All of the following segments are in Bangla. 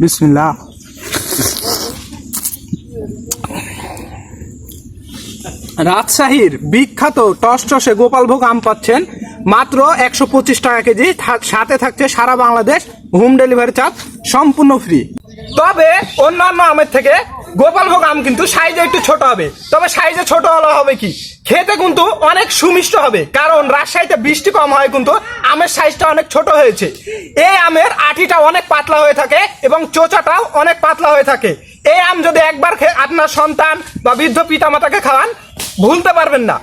বিসমিল্লাহ। রাজশাহীর বিখ্যাত টস টসটসে গোপালভোগ আম পাচ্ছেন মাত্র একশো পঁচিশ টাকা কেজি সাথে থাকছে সারা বাংলাদেশ হোম ডেলিভারি চার্জ সম্পূর্ণ ফ্রি। তবে অন্যান্য আমের থেকে গোপালভোগ আম কিন্তু সাইজে একটু ছোট হবে। তবে সাইজে ছোট হলে হবে কি? খেতে কিন্তু অনেক সুমিষ্ট হবে। কারণ রাজশাহীতে বৃষ্টি কম হয় কিন্তু আমের সাইজটা অনেক ছোট হয়েছে। এই আমের আঠিটা অনেক পাতলা হয়ে থাকে এবং চোচাটাও অনেক পাতলা হয়ে থাকে। এই আম যদি একবার আপনার সন্তান বা বৃদ্ধ পিতামাতাকে খাওয়ান, ভুলতে পারবেন না।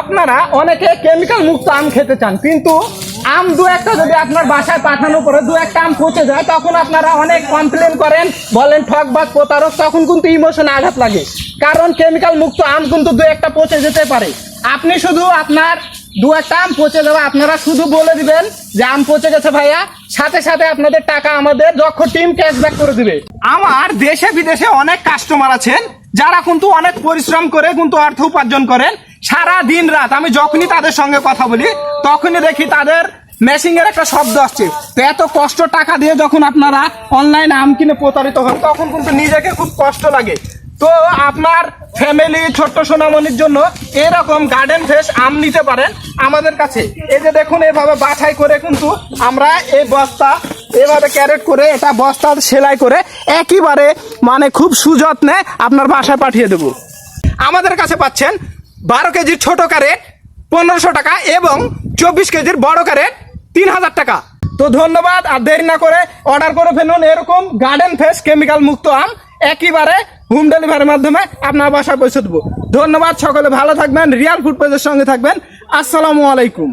আপনারা অনেকে কেমিক্যাল মুক্ত আম খেতে চান, কিন্তু আম দু একটা যদি আপনার বাসায় পাঠানোর পরে দু একটা আম পচে যায়, তখন আপনারা অনেক কমপ্লেন করেন, বলেন ঠক ঠকবাজ প্রতারক, তখন কিন্তু ইমোশনে আঘাত লাগে। কারণ কেমিক্যাল মুক্ত আম কিন্তু দু একটা পচে যেতে পারে। আপনি শুধু আপনার দু একটা আম পচে যাবে আপনারা শুধু বলে দিবেন যে আম পচে গেছে ভাইয়া, সাথে সাথে আপনাদের টাকা আমাদের দক্ষ টিম ক্যাশব্যাক করে দিবে। আমার দেশে বিদেশে অনেক কাস্টমার আছেন, যারা কিন্তু অনেক পরিশ্রম করে কিন্তু অর্থ উপার্জন করেন। সারা দিন রাত আমি যখনই তাদের সঙ্গে কথা বলি, তখনই দেখি তাদের মেশিং এর একটা শব্দ আসছে। তো এত কষ্ট টাকা দিয়ে যখন আপনারা অনলাইনে আম কিনে প্রতারিত হন, তখন কিন্তু নিজেকে খুব কষ্ট লাগে। তো আপনার ফ্যামিলি ছোট্ট সোনামণির জন্য এরকম গার্ডেন ফ্রেশ আম নিতে পারেন আমাদের কাছে। এই যে দেখুন, এভাবে বাছাই করে কিন্তু আমরা এই বস্তা, এভাবে ক্যারেট করে এটা বস্তা সেলাই করে একেবারে মানে খুব সুযত্নে আপনার বাসায় পাঠিয়ে দেবো। আমাদের কাছে পাচ্ছেন বারো কেজির ছোট ক্যারেট পনেরোশো টাকা এবং চব্বিশ কেজির বড় ক্যারেট তিন হাজার টাকা। তো ধন্যবাদ, আর দেরি না করে অর্ডার করে ফেলুন এরকম গার্ডেন ফ্রেশ কেমিক্যাল মুক্ত আম একইবারে হোম ডেলিভারির মাধ্যমে আপনার বাসায় পৌঁছে দেবো। ধন্যবাদ, সকলে ভালো থাকবেন রিয়াল ফুড পেজের সঙ্গে থাকবেন। আসসালামু আলাইকুম।